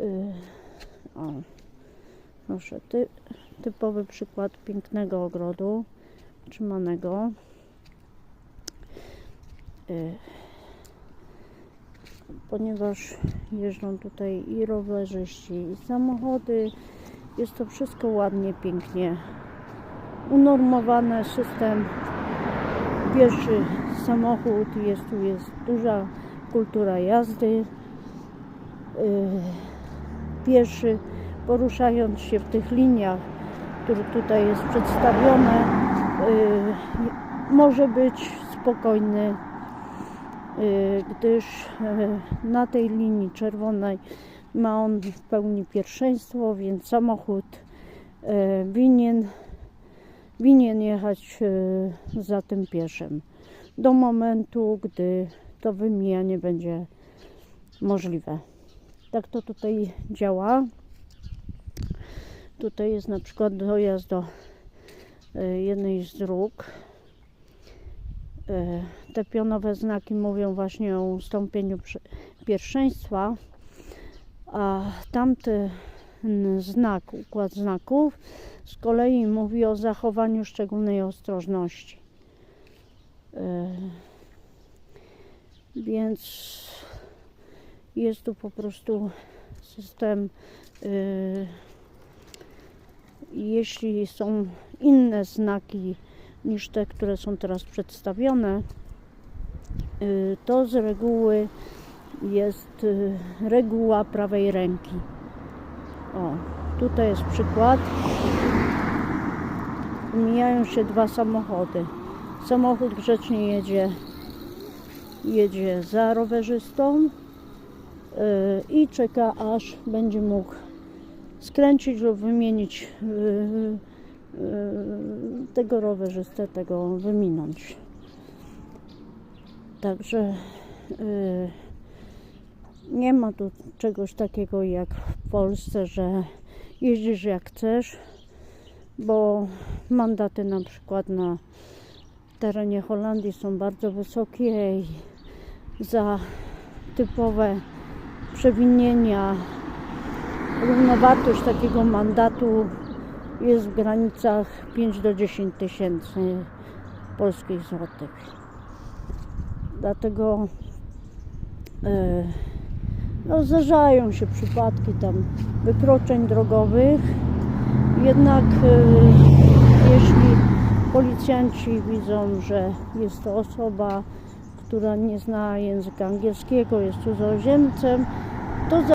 Y, o, proszę, ty, typowy przykład pięknego ogrodu trzymanego. Y, ponieważ jeżdżą tutaj i rowerzyści, i samochody, jest to wszystko ładnie, pięknie unormowane, system pieszy samochód, jest tu jest duża kultura jazdy. Yy, Pieszy poruszając się w tych liniach, które tutaj jest przedstawione, yy, może być spokojny, yy, gdyż yy, na tej linii czerwonej ma on w pełni pierwszeństwo, więc samochód winien winien jechać za tym pieszym do momentu, gdy to wymijanie będzie możliwe. Tak to tutaj działa. Tutaj jest na przykład dojazd do e, jednej z dróg. E, Te pionowe znaki mówią właśnie o ustąpieniu pierwszeństwa, a tamty znak, układ znaków z kolei mówi o zachowaniu szczególnej ostrożności. E, Więc jest tu po prostu system. e, Jeśli są inne znaki niż te, które są teraz przedstawione, e, to z reguły jest e, reguła prawej ręki. O, tutaj jest przykład. Mijają się dwa samochody. Samochód grzecznie jedzie, jedzie za rowerzystą yy, i czeka aż będzie mógł skręcić lub wymienić yy, yy, tego rowerzystę, tego wyminąć. Także nie ma tu czegoś takiego jak w Polsce, że jeździsz jak chcesz, bo mandaty na przykład na terenie Holandii są bardzo wysokie i za typowe przewinienia równowartość takiego mandatu jest w granicach 5 do 10 tysięcy polskich złotych. Dlatego e, no, zdarzają się przypadki tam wykroczeń drogowych, jednak e, jeśli policjanci widzą, że jest to osoba, która nie zna języka angielskiego, jest cudzoziemcem, to